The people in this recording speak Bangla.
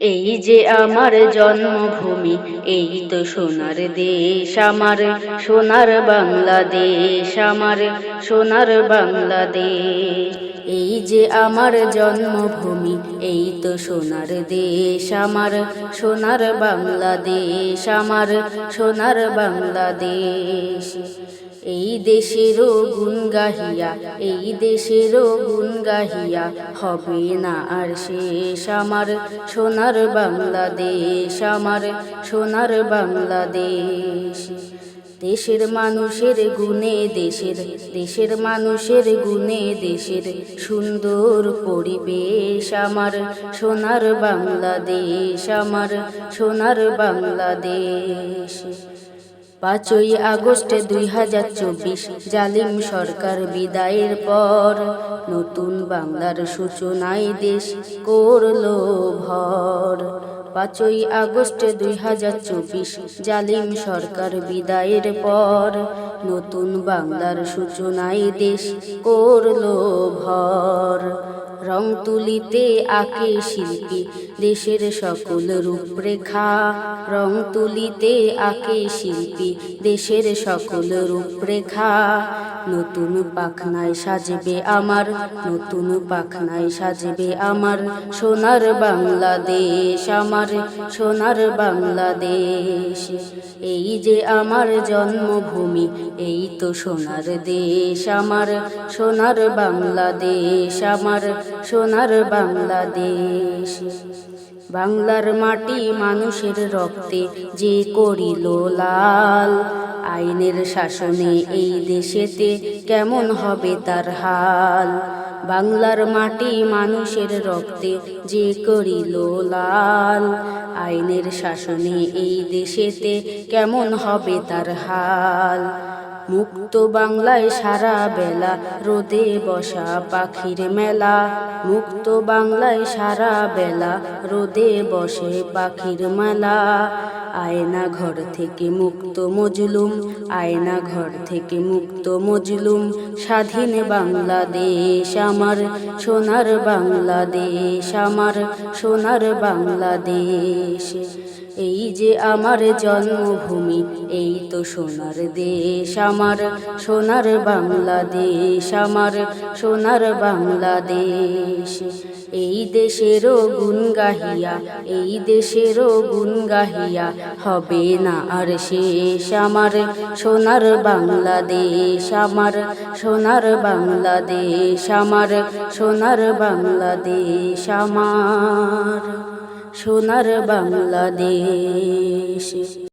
এই যে আমার জন্মভূমি, এই তো সোনার দেশ আমার, সোনার বাংলাদেশ আমার, সোনার বাংলাদেশ। এই যে আমার জন্মভূমি, এই তো সোনার দেশ আমার, সোনার বাংলাদেশ আমার, সোনার বাংলাদেশ। এই দেশেরও গুণ গাহিয়া, এই দেশেরও গুণ গাহিয়া, হবে না আর শেষ আমার সোনার বাংলাদেশ, আমার সোনার বাংলাদেশ। দেশের মানুষের গুণে দেশের দেশের মানুষের গুণে দেশের সুন্দর পরিবেশ, আমার সোনার বাংলাদেশ, আমার সোনার বাংলাদেশ। পাঁচই আগস্ট দুই হাজার চব্বিশ, জালিম সরকার বিদায়ের পর নতুন বাংলার সূচনায় দেশ করল ভর। পাঁচই আগস্ট দুই হাজার চব্বিশ, জালিম সরকার বিদায়ের পর নতুন বাংলার সূচনায় দেশ করল ভর। রং তুলিতে আঁকে শিল্পী, দেশের সকল রূপরেখা। রং তুলিতে আঁকে শিল্পী, দেশের সকল রূপরেখা। নতুন পাখনায় সাজবে আমার, নতুন পাখনায় সাজবে আমার। সোনার বাংলাদেশ আমার, সোনার বাংলাদেশ। এই যে আমার জন্মভূমি, এই তো সোনার দেশ আমার। সোনার বাংলাদেশ আমার সোনার বাংলাদেশ। বাংলার মাটি মানুষের রক্তে যে করিল লাল, আইনের শাসনে এই দেশেতে কেমন হবে তার হাল? বাংলার মাটি মানুষের রক্তে যে করিল লাল, আইনের শাসনে এই দেশেতে কেমন হবে তার হাল? মুক্ত বাংলায় সারা বেলা রোদে বসা পাখির মেলা। মুক্ত বাংলায় সারা বেলা রোদে বসে পাখির মেলা। আয়না ঘর থেকে মুক্ত মজলুম, আয়না ঘর থেকে মুক্ত মজলুম। স্বাধীন বাংলাদেশ আমার, সোনার বাংলাদেশ আমার, সোনার বাংলাদেশ। এই যে আমার জন্মভূমি, এই তো সোনার দেশ আমার, সোনার বাংলাদেশ আমার, সোনার বাংলাদেশ। এই দেশেরও গুণ গাহিয়া এই দেশেরও গুণ গাহিয়া হবে না আর শেষ আমার সোনার বাংলাদেশ, আমার সোনার বাংলাদেশ, আমার সোনার বাংলাদেশ, আমার সোনার বাংলাদেশ।